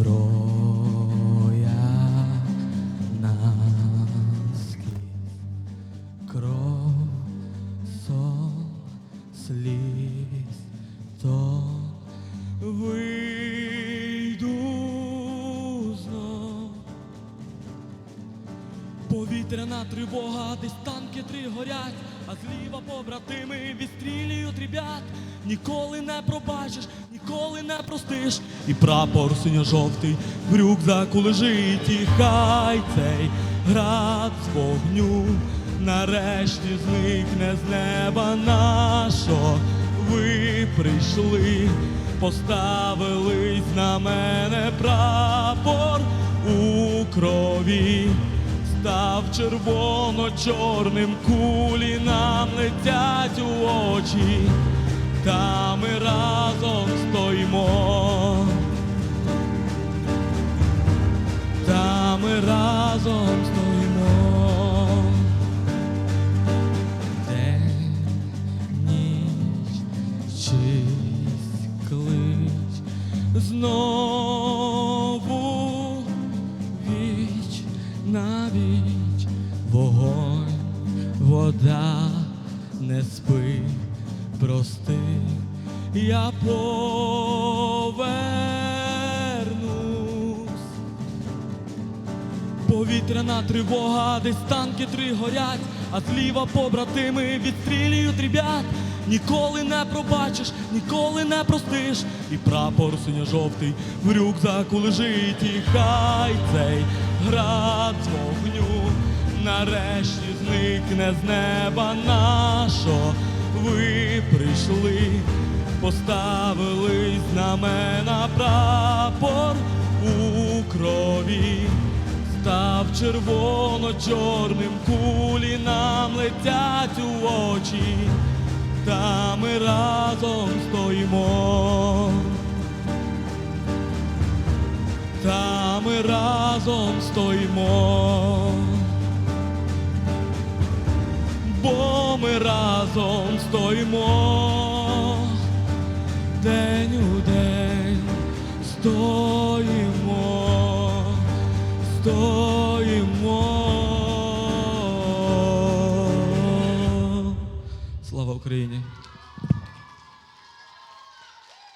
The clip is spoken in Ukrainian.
зброя наскрізь, кров, сон, сліз, то вийду знов. Повітряна тривога, десь танки три горять, а зліва побратими відстрілюють ребят. Ніколи не пробачиш, ніколи не простиш. І прапор синьо-жовтий в рюкзаку лежить, і хай цей град з вогню нарешті зникне з неба нашого. Ви прийшли, поставились на мене прапор у крові став червоно-чорним, кулі нам летять у очі, разом стоїмо. День, ніч, чийсь клич знову віч на віч, вогонь, вода, не спи, прости, я повернусь. Повітряна тривога, десь танки три горять, а зліва побратими відстрілюють ребят. Ніколи не пробачиш, ніколи не простиш. І прапор синьо-жовтий в рюкзаку лежить, і хай цей град з вогню нарешті зникне з неба нашого. Ви прийшли, поставили знамена прапор у крові червоно-чорним, кулі нам летять у очі, та ми разом стоїмо. Та ми разом стоїмо. Бо ми разом стоїмо день у день стоїмо, стоїмо. Слава Україні!